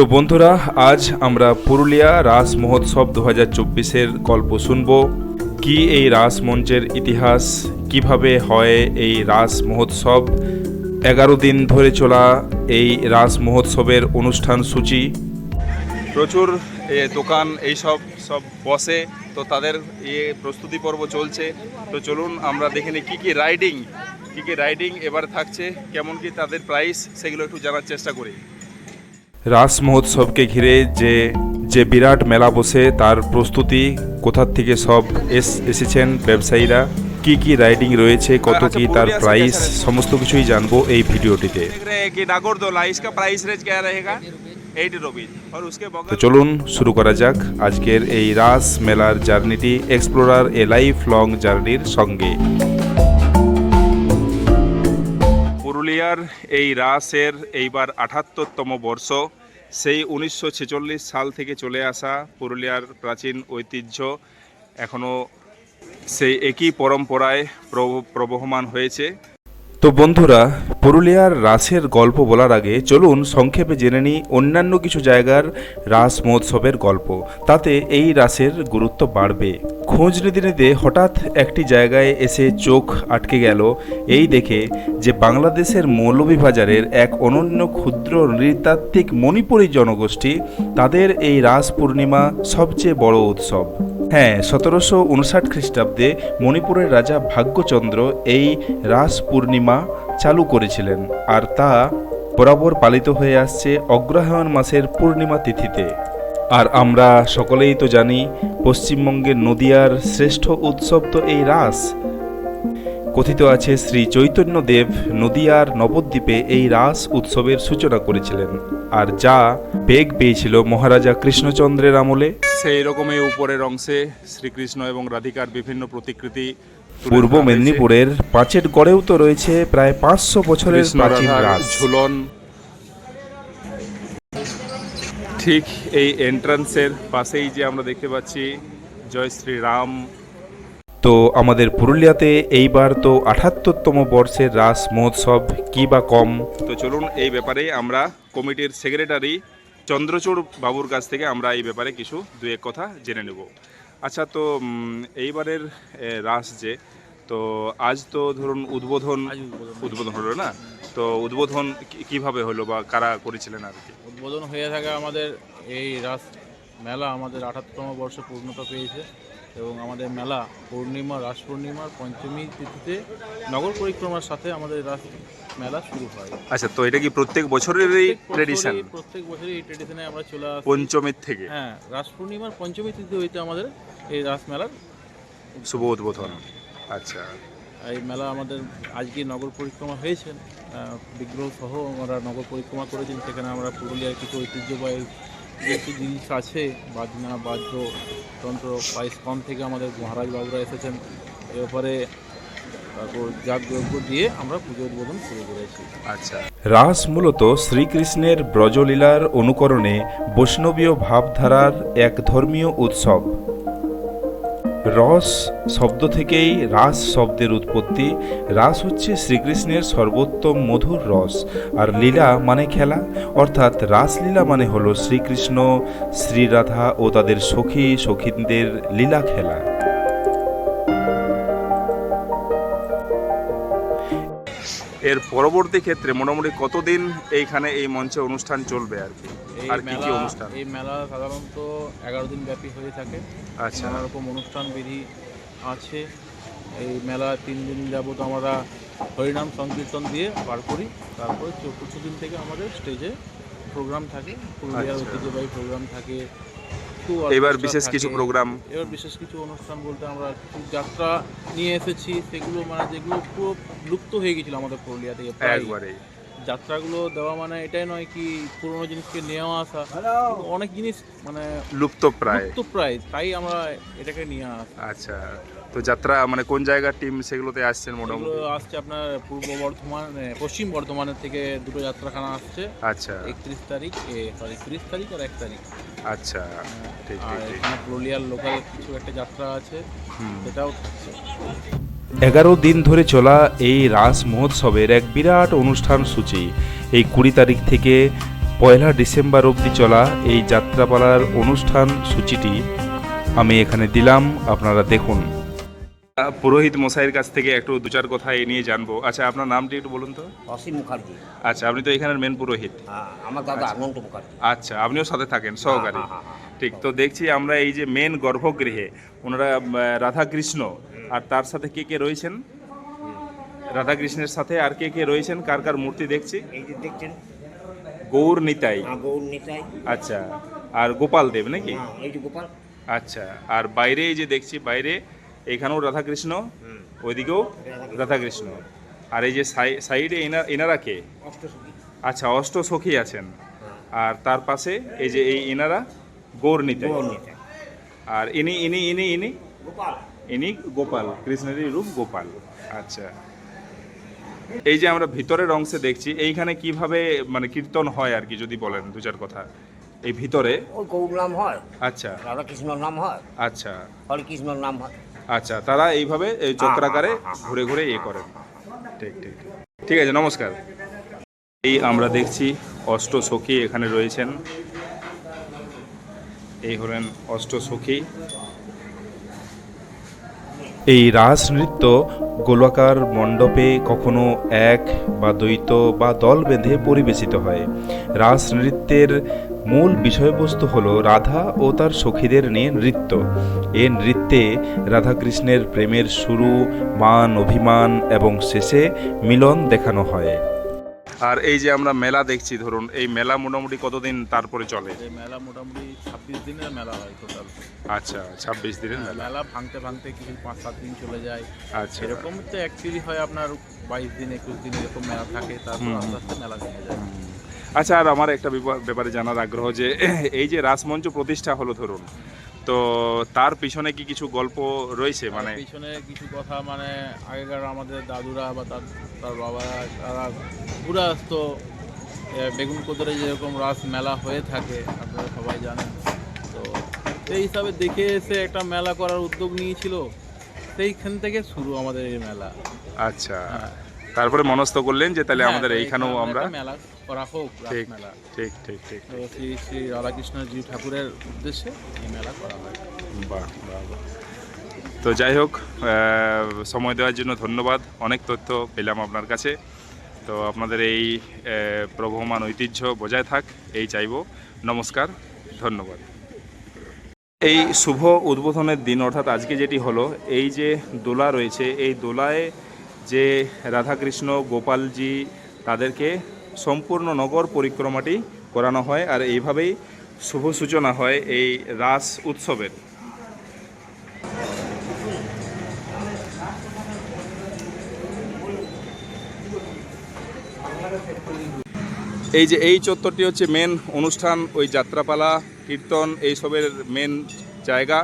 তো বন্ধুরা, আজ আমরা পুরুলিয়া রাস মহোৎসব দু হাজার চব্বিশের গল্প শুনব। কি এই রাস মঞ্চের ইতিহাস? কীভাবে হয় এই রাস মহোৎসব? এগারো দিন ধরে চলা এই রাস মহোৎসবের অনুষ্ঠান সূচি। প্রচুর দোকান, এইসব, সব বসে, তো তাদের ইয়ে প্রস্তুতি পর্ব চলছে। তো চলুন আমরা দেখে নিই কী কী রাইডিং কী কী রাইডিং এবার থাকছে, কেমন কি তাদের প্রাইস সেগুলো একটু জানার চেষ্টা করি। রাস মহোৎসবকে ঘিরে যে যে বিরাট মেলা বসে তার প্রস্তুতি কোথার থেকে সব এস এসেছেন ব্যবসায়ীরা? কি কি রাইডিং রয়েছে? কত কি তার প্রাইস সমস্ত কিছুই জানব এই ভিডিওটিতে। তো চলুন শুরু করা যাক আজকের এই রাস মেলার জার্নিটি এক্সপ্লোরার এ লাইফ লং জার্নির সঙ্গে। পুরুলিয়ার এই রাসের এইবার আঠাত্তরতম বর্ষ, সেই উনিশশো ছেচল্লিশ সাল থেকে চলে আসা পুরুলিয়ার প্রাচীন ঐতিহ্য এখনও সেই একই পরম্পরায় প্রব- প্রবহমান হয়েছে। তো বন্ধুরা, পুরুলিয়ার রাসের গল্প বলার আগে চলুন সংক্ষেপে জেনে নিই অন্যান্য কিছু জায়গার রাস মহোৎসবের গল্প। তাতে এই রাসের গুরুত্ব বাড়বে। খোঁজ নিতে নিতে হঠাৎ একটি জায়গায় এসে চোখ আটকে গেল। এই দেখে যে বাংলাদেশের মৌলভীবাজারের এক অনন্য ক্ষুদ্র নৃতাত্ত্বিক মণিপুরী জনগোষ্ঠী তাদের এই রাস পূর্ণিমা সবচেয়ে বড় উৎসব। হ্যাঁ সতেরোশো উনষাট খ্রিস্টাব্দে মণিপুরের রাজা ভাগ্যচন্দ্র এই রাস পূর্ণিমা চালু করেছিলেন আর তা বরাবর পালিত হয়ে আসছে অগ্রহায়ণ মাসের পূর্ণিমা তিথিতে। আর আমরা সকলেই তো জানি, পশ্চিমবঙ্গের নদিয়ার শ্রেষ্ঠ উৎসব তো এই রাস। কথিত আছে, শ্রী চৈতন্যদেব নদিয়ার নবদ্বীপে এই রাস উৎসবের সূচনা করেছিলেন। আর যা বেগ পেয়েছিল মহারাজা কৃষ্ণচন্দ্রের আমলে। সেই রকমই উপরের অংশে শ্রীকৃষ্ণ এবং রাধিকার বিভিন্ন প্রতিকৃতি পূর্ব মেদিনীপুরের পাঁচের গড়েও তো রয়েছে প্রায় পাঁচশো বছরের প্রাচীন ঝুলন। ঠিক এই এন্ট্রান্সের পাশেই যে আমরা দেখতে পাচ্ছি জয় শ্রী রাম তো আমাদের পুরুলিয়াতে এইবার তো আঠাত্তরতম বর্ষের রাস মহোৎসব কি বা কম? তো চলুন এই ব্যাপারে আমরা কমিটির সেক্রেটারি চন্দ্রচূড় বাবুর কাছ থেকে আমরা এই ব্যাপারে কিছু দু এক কথা জেনে নেব। আচ্ছা তো এইবারের রাস যে তো আজ তো ধরুন উদ্বোধন উদ্বোধন হলো না? তো উদ্বোধন কীভাবে হলো বা কারা করেছিলেন আর কি? উদ্বোধন হয়ে থাকে আমাদের এই রাস মেলা আমাদের আঠাত্তম বর্ষ পূর্ণতা পেয়েছে। এবং আমাদের মেলা পূর্ণিমা রাস পূর্ণিমার পঞ্চমী তিথিতে নগর পরিক্রমার সাথে আমাদের রাস মেলা শুরু হয়। আচ্ছা তো এটা কি প্রত্যেক বছরের এই ট্রেডিশন প্রত্যেক বছরই এই ট্রেডিশনে আমরা চলে আসি। পঞ্চমীর থেকে? হ্যাঁ রাস পূর্ণিমার পঞ্চমী তিথি হইতে আমাদের এই রাস মেলার শুভ উদ্বোধন। আচ্ছা। এই মেলা আমাদের আজকে নগর পরিক্রমা হয়েছে। আহ, বিগ্রহ সহ আমরা নগর পরিক্রমা করেছেন। সেখানে আমরা পুরুলিয়ার কিছু ঐতিহ্যবাহী কিছু জিনিস আছে, বাজনা বাদ্য তন্ত্র পাইসকন থেকে আমাদের মহারাজ বাবুরা এসেছেন। এরপরে তারপর দিয়ে আমরা পুজো শুরু করেছি আচ্ছা। রাস মূলত শ্রীকৃষ্ণের ব্রজলীলার অনুকরণে বৈষ্ণবীয় ভাবধারার এক ধর্মীয় উৎসব। রস শব্দ থেকেই রাস শব্দের উৎপত্তি। রাস হচ্ছে শ্রীকৃষ্ণের সর্বোত্তম মধুর রস। আর লীলা মানে খেলা? অর্থাৎ রাসলীলা মানে হলো শ্রীকৃষ্ণ, শ্রীরাধা ও তাদের সখী, সখীদের লীলা খেলা। এর পরবর্তী ক্ষেত্রে মোটামুটি কতদিন এইখানে এই মঞ্চে অনুষ্ঠান চলবে আর কি? আর কি কি অনুষ্ঠান? এই মেলা সাধারণত এগারো দিন ব্যাপী হয়ে থাকে। আচ্ছা। নানা রকম অনুষ্ঠান বিধি আছে। এই মেলা তিন দিন যাবত আমরা হরিনাম সংকীর্তন দিয়ে পার করি। তারপরে চতুর্থ দিন থেকে আমাদের স্টেজে প্রোগ্রাম থাকে। পুরুলিয়ার আচ্ছা। ঐতিহ্যবাহী প্রোগ্রাম থাকে। এবার বিশেষ কিছু প্রোগ্রাম এবার বিশেষ কিছু অনুষ্ঠান বলতে আমরা কিছু যাত্রা নিয়ে এসেছি। সেগুলো মানে যেগুলো পুরো লুপ্ত হয়ে গেছিল আমাদের পুরুলিয়া থেকে। একবারে যাত্রাগুলো দেওয়া মানে এটাই নয় কি পুরোনো জিনিসকে নিয়ে আসা। অনেক জিনিস মানে লুপ্ত প্রায়। লুপ্ত প্রায় তাই আমরা এটাকে নিয়ে আসা। আচ্ছা তো যাত্রা মানে কোন জায়গার টিম সেগুলোতে আসছেন মোটামুটি? আসছে আপনার পূর্ব বর্ধমান পশ্চিম বর্ধমানের থেকে দুটো যাত্রাখানা আসছে। আচ্ছা। একত্রিশ তারিখ সরি তিরিশ তারিখ আর এক তারিখ। আচ্ছা ঠিক আর ঠিক। পুরুলিয়ার লোকাল কিছু একটা যাত্রা আছে। সেটাও থাকছে। এগারো দিন ধরে চলা এই রাস মহোৎসবের এক বিরাট অনুষ্ঠান সূচি। এই কুড়ি তারিখ থেকে পয়লা ডিসেম্বর অবধি চলা এই যাত্রাপালার অনুষ্ঠান সূচিটি আমি এখানে দিলাম আপনারা দেখুন। পুরোহিত মশাইয়ের কাছ থেকে একটু দু চার কথা এ নিয়ে জানব। আচ্ছা আপনার নামটি একটু বলুন তো। অসীম মুখার্জি। আচ্ছা আপনি তো এখানের মেন পুরোহিত। হ্যাঁ আমার দাদা অনন্ত মুখার্জি। আচ্ছা আপনিও সাথে থাকেন সহকারী। হ্যাঁ, হ্যাঁ, হ্যাঁ। ঠিক তো দেখছি আমরা এই যে মেন গর্ভগৃহে ওনারা আহ, রাধা কৃষ্ণ আর তার সাথে কে কে রয়েছেন? রাধা কৃষ্ণের সাথে আর কে কে রয়েছেন? কার কার মূর্তি দেখছি? এই যে দেখছেন? গৌর নিতাই। হ্যাঁ গৌর নিতাই। আচ্ছা আর গোপাল দেব নাকি? হ্যাঁ এই যে গোপাল। আচ্ছা আর বাইরে এই যে দেখছি বাইরে এখানেও রাধাকৃষ্ণ। ওইদিকেও রাধাকৃষ্ণ। আর এই যে সাই- সাইডে এনা এনারা কে? আচ্ছা অষ্ট সখী আছেন আর তার পাশে এই যে এই এনারা গৌর নিতাই। গৌর নিতাই। আর ইনি ইনি ইনি ইনি? গোপাল। ইনি গোপাল কৃষ্ণেরই রূপ গোপাল। আচ্ছা। এই যে আমরা ভিতরের অংশে দেখছি এইখানে কীভাবে মানে কীর্তন হয় আর কি যদি বলেন দু চার কথা। এই ভিতরে? ওই গৌর নাম হয়। আচ্ছা। রাধা কৃষ্ণর নাম হয়। আচ্ছা। হরে কৃষ্ণর নাম হয়। আচ্ছা তারা এইভাবে এই চক্রাকারে ঘুরে ঘুরে ইয়ে করেন। ঠিক ঠিক ঠিক। ঠিক আছে নমস্কার। এই আমরা দেখছি অষ্ট সখী এখানে রয়েছেন। এই হলেন অষ্ট সখী এই রাস নৃত্য গোলাকার মণ্ডপে কখনো এক বা দ্বৈত বা দল বেঁধে পরিবেশিত হয়। রাস নৃত্যের মূল বিষয়বস্তু হল রাধা ও তার সখীদের নিয়ে নৃত্য। এ নৃত্যে রাধাকৃষ্ণের প্রেমের শুরু, মান, অভিমান এবং শেষে মিলন দেখানো হয়। আর এই যে আমরা মেলা দেখছি ধরুন এই মেলা মোটামুটি কতদিন তারপরে চলে? এই মেলা মোটামুটি ছাব্বিশ দিনের মেলা হয় টোটাল আচ্ছা ছাব্বিশ দিনের মেলা। মেলা ভাঙতে ভাঙতে কিছু পাঁচ সাত দিন চলে যায়। আচ্ছা। এরকম তো অ্যাকচুয়ালি হয় আপনার বাইশ দিন একুশ দিন এরকম মেলা থাকে তারপর আস্তে আস্তে মেলা ভেঙে যায়। আচ্ছা আর আমার একটা ব্যাপারে জানার আগ্রহ যে এই যে রাসমঞ্চ প্রতিষ্ঠা হলো ধরুন তো তার পিছনে কি কিছু গল্প রয়েছে? মানে পিছনে কিছু কথা মানে আগেকার আমাদের দাদুরা বা তার তার বাবারা তারা পুরা তো এ, বেগুন কোদরে যেরকম রাস মেলা হয়ে থাকে আপনারা সবাই জানেন। তো সেই হিসাবে দেখে এসে একটা মেলা করার উদ্যোগ নিয়েছিল। সেইখান থেকে শুরু আমাদের এই মেলা। আচ্ছা। হ্যাঁ। তারপরে মনস্থ করলেন যে তাহলে হ্যাঁ, আমাদের এইখানেও আমরা মেলা করা হোক ঠিক মেলা। ঠিক ঠিক ঠিক তো শ্রী শ্রী রাধাকৃষ্ণজি ঠাকুরের উদ্দেশ্যে এই মেলা করা হয়। বাহ বাহ বাহ। তো যাই হোক সময় দেওয়ার জন্য ধন্যবাদ। অনেক তথ্য পেলাম আপনার কাছে। তো আপনাদের এই প্রবহমান ঐতিহ্য বজায় থাক এই চাইব। নমস্কার ধন্যবাদ। এই শুভ উদ্বোধনের দিন অর্থাৎ আজকে যেটি হলো এই যে দোলা রয়েছে এই দোলায় যে রাধাকৃষ্ণ, গোপালজি তাদেরকে সম্পূর্ণ নগর পরিক্রমাটি করানো হয় আর এইভাবেই শুভ সূচনা হয় এই রাস উৎসবের। এই যে এই চত্বরটি হচ্ছে মেন অনুষ্ঠান, ওই যাত্রাপালা, কীর্তন, এইসবের মেন জায়গা।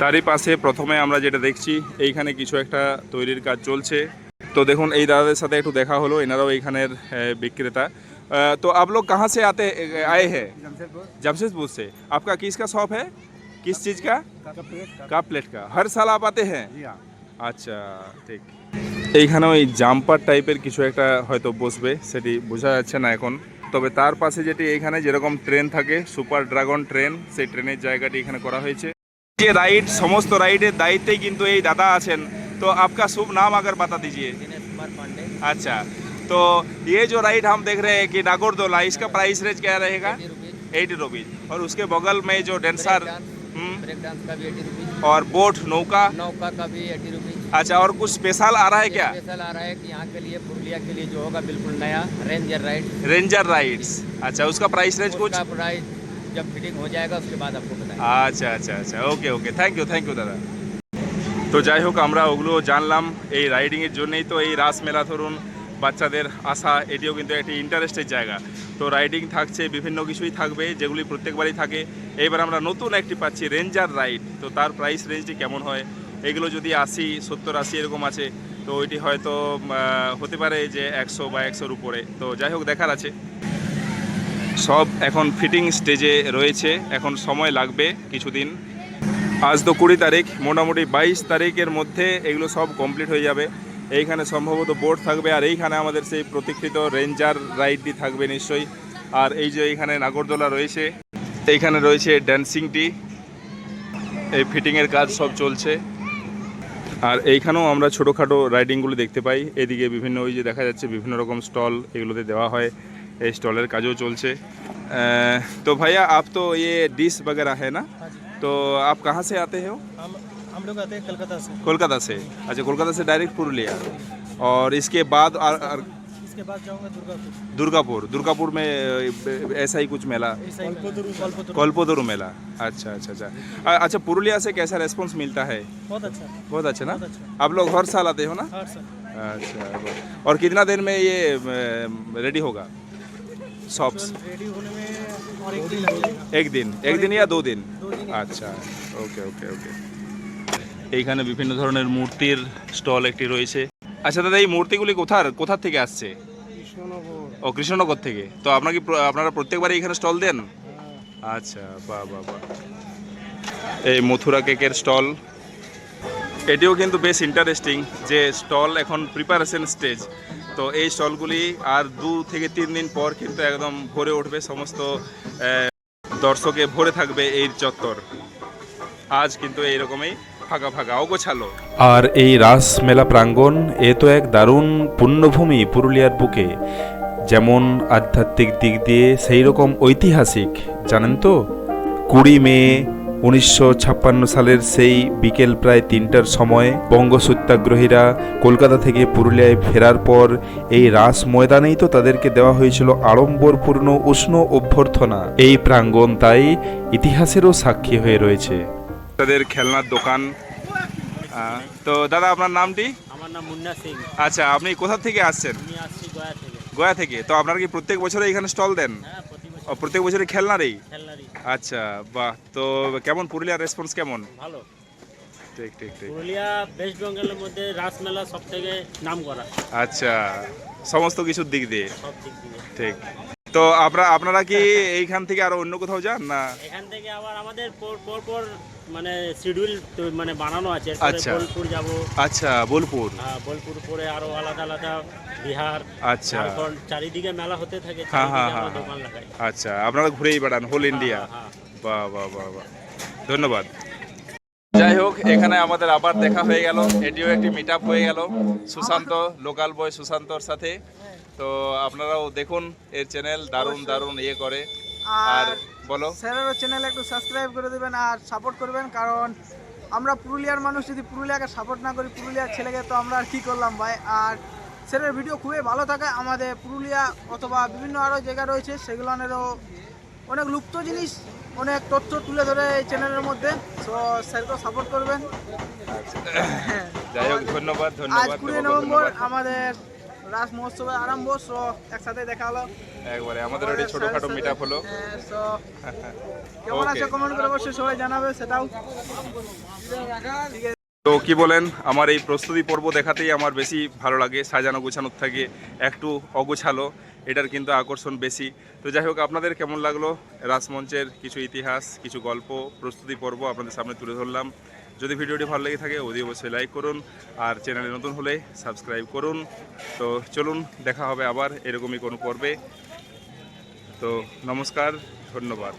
তারই পাশে প্রথমে আমরা যেটা দেখছি এইখানে কিছু একটা তৈরির কাজ চলছে তো দেখুন এই দাদাদের সাথে একটু দেখা হলো এনারাও এইখানের আহ, বিক্রেতা আহ, तो आप लोग कहाँ से आते आए हैं जमशेदपुर से आपका किसका शॉप है किस चीज़ का का प्लेट का हर साल आप आते हैं আচ্ছা ঠিক এইখানে ওই জাম্পার টাইপের কিছু একটা হয়তো বসবে সেটি বোঝা যাচ্ছে না এখন তবে তার পাশে যেটি এইখানে যেরকম ট্রেন থাকে সুপার ড্রাগন ট্রেন সেই ট্রেনের জায়গাটি এখানে করা হয়েছে যে রাইড সমস্ত রাইডের দায়িত্বে কিন্তু এই দাদা আছেন তো आपका शुभ नाम अगर बता दीजिए अच्छा तो ये जो राइड हम देख रहे हैं कि नागौरदोला इसका प्राइस रेंज क्या रहेगा एटी रुपीज और उसके बगल में जो डेंसर हम्म, ब्रेक डांस का भी एटी रुपीज और बोट नौका नौका का भी एटी रुपीज अच्छा और कुछ स्पेशल आ रहा है क्या स्पेशल आ रहा है कि यहाँ के लिए पुरुलिया के लिए जो होगा बिल्कुल नया रेंजर राइड रेंजर राइड्स अच्छा उसका प्राइस रेंज कुछ उसका प्राइस जब फिटिंग हो जाएगा उसके बाद आपको बताएंगे আচ্ছা আচ্ছা আচ্ছা okay okay thank you thank you দাদা তো যাই হোক আমরা ওগুলো জানলাম এই রাইডিংয়ের জন্যই তো এই রাস মেলা ধরুন বাচ্চাদের আসা এটিও কিন্তু একটি ইন্টারেস্টের জায়গা তো রাইডিং থাকছে বিভিন্ন কিছুই থাকবে যেগুলি প্রত্যেকবারই থাকে এবার আমরা নতুন একটি পাচ্ছি রেঞ্জার রাইড তো তার প্রাইস রেঞ্জটি কেমন হয় এগুলো যদি আশি সত্তর আশি এরকম আছে তো ওইটি হয়তো আহ, হতে পারে যে একশো বা একশোর উপরে তো যাই হোক দেখার আছে সব এখন ফিটিং স্টেজে রয়েছে। এখন সময় লাগবে কিছুদিন। আজ তো কুড়ি তারিখ, মোটামুটি বাইশ তারিখের মধ্যে এগুলো সব কমপ্লিট হয়ে যাবে। এইখানে সম্ভবত বোর্ড থাকবে আর এইখানে আমাদের সেই প্রতীক্ষিত রেঞ্জার রাইডটি থাকবে নিশ্চয়ই। আর এই যে এইখানে নাগরদোলা রয়েছে, এইখানে রয়েছে ড্যান্সিংটি এই ফিটিংয়ের কাজ সব চলছে। আর এইখানেও আমরা ছোটোখাটো রাইডিংগুলো দেখতে পাই। এদিকে বিভিন্ন ওই যে দেখা যাচ্ছে বিভিন্ন রকম স্টল এগুলোতে দেওয়া হয়। स्टॉलर का जो चोल से तो भैया आप तो ये डिश वगैरह है ना? हाँ तो आप कहाँ से आते हो? हम हम लोग आते हैं कलकत्ता से। कोलकाता से। अच्छा कोलकाता से डायरेक्ट पुरुलिया। और इसके बाद आर, आर, इसके बाद जाऊँगा दुर्गापुर। दुर्गापुर। दुर्गापुर में ऐसा ही कुछ मेला? कोलपोदरू मेला। अच्छा अच्छा अच्छा। अच्छा पुरुलिया से कैसा रेस्पॉन्स मिलता है? बहुत अच्छा। बहुत अच्छा ना? अच्छा। आप लोग हर साल आते हो ना? अच्छा और कितना देर में ये रेडी होगा? शॉप्स रेडी होने में और एक दिन लग जाएगा এক দিন এক দিন ইয়া দু দিন আচ্ছা ওকে ওকে ওকে এইখানে বিভিন্ন ধরনের মূর্তির স্টল একটি রয়েছে আচ্ছা দাদা এই মূর্তিগুলি কোথার কোথার থেকে আসছে ও কৃষ্ণনগর থেকে তো আপনার কি প্র- আপনারা প্রত্যেকবারই এখানে স্টল দেন আচ্ছা বাহ বাহ বাহ এই মথুরা কেকের স্টল এটিও কিন্তু বেশ ইন্টারেস্টিং যে স্টল এখন প্রিপারেশন স্টেজ তো এই স্টলগুলি আর দু থেকে তিন দিন পর কিন্তু একদম ভরে উঠবে, সমস্ত দর্শকে ভরে থাকবে এই চত্বর। আজ কিন্তু এইরকমই ফাঁকা ফাঁকা, অগোছালো। আর এই রাস মেলা প্রাঙ্গণ, এ তো এক দারুণ পুণ্যভূমি পুরুলিয়ার বুকে। যেমন আধ্যাত্মিক দিক দিয়ে সেই রকম ঐতিহাসিক, জানেন তো? কুড়ি মে উনিশশো ছাপ্পান্ন সালের সেই বিকেল প্রায় তিনটার সময় বঙ্গ সত্যাগ্রহীরা কলকাতা থেকে পুরুলিয়ায় ফেরার পর এই রাস ময়দানেই তো তাদেরকে দেওয়া হয়েছিল আড়ম্বরপূর্ণ উষ্ণ অভ্যর্থনা। এই প্রাঙ্গণ তাই ইতিহাসেরও সাক্ষী হয়ে রয়েছে। তাদের খেলনার দোকান। তো দাদা আপনার নামটি? আমার নাম মুন্না সিং। আচ্ছা আপনি কোথা থেকে আসছেন? আমি আসছি গয়া থেকে। গয়া থেকে। তো আপনারা কি প্রত্যেক বছরে এখানে স্টল দেন? হ্যাঁ প্রত্যেক বছরই খেলনারই খেলনারই আচ্ছা বাহ তো কেমন পুরুলিয়ার রেসপন্স কেমন? ভালো। ঠিক ঠিক ঠিক। পুরুলিয়া ওয়েস্ট বেঙ্গলের মধ্যে রাসমেলা সব থেকে নাম করা আচ্ছা সমস্ত কিছুর দিক দিয়ে। সব দিক দিয়ে। ঠিক। তো আপনারা আপনারা কি এইখান থেকে আরও অন্য কোথাও যান না? এখান থেকে আবার আমাদের পর পর পর মানে শিডিউল মানে বানানো আছে। আচ্ছা। বোলপুর যাব। আচ্ছা বোলপুর। বোলপুর পরে আরও আলাদা আলাদা বিহার আচ্ছা। চারিদিকে মেলা হতে থাকে হ্যাঁ, হ্যাঁ, হ্যাঁ, আচ্ছা আপনারা ঘুরেই বেড়ান হোল ইন্ডিয়া হ্যাঁ, বাহ বাহ বাহ বাহ। ধন্যবাদ। যাই হোক এখানে আমাদের আবার দেখা হয়ে গেল। এটিও একটি মিট আপ হয়ে গেল। সুশান্ত লোকাল বয় সুশান্তর সাথে। তো আপনারাও দেখুন এর চ্যানেল দারুণ দারুণ ইয়ে করে। আর বলো। স্যারেরও চ্যানেল একটু সাবস্ক্রাইব করে দেবেন আর সাপোর্ট করবেন কারণ আমরা পুরুলিয়ার মানুষ যদি পুরুলিয়াকে সাপোর্ট না করি পুরুলিয়ার ছেলেকে তো আমরা আর কী করলাম ভাই? আর স্যারের ভিডিও খুবই ভালো থাকে। আমাদের পুরুলিয়া অথবা বিভিন্ন আরও জায়গা রয়েছে সেগুলোনেরও অনেক লুপ্ত জিনিস অনেক তথ্য তুলে ধরে এই চ্যানেলের মধ্যে। তো স্যারকেও সাপোর্ট করবেন। হ্যাঁ যাই হোক ধন্যবাদ আজ কুড়ি নভেম্বর আমাদের রাস মহোৎসবের আরম্ভ। সো একসাথে দেখা হলো। একবারে আমাদের ওটি ছোটখাটো মিট আপ হলো। হ্যাঁ, so, কেমন আছে. কমেন্ট করে অবশ্যই সবাই জানাবে সেটাও। ঠিক আছে। তো কি বলেন, আমার এই প্রস্তুতি পর্ব দেখাতেই আমার বেশি ভালো লাগে, সাজানো গোছানোর থেকে একটু অগোছালো, এটার কিন্তু আকর্ষণ বেশি। তো যাই হোক, আপনাদের কেমন লাগল? রাসমঞ্চের কিছু ইতিহাস, কিছু গল্প, প্রস্তুতি পর্ব আপনাদের সামনে তুলে ধরলাম। যদি ভিডিওটি ভালো লেগে থাকে অতি অবশ্যই লাইক করুন আর চ্যানেলে নতুন হলে সাবস্ক্রাইব করুন। তো চলুন, দেখা হবে আবার এরকমই কোনো পর্বে। তো নমস্কার, ধন্যবাদ।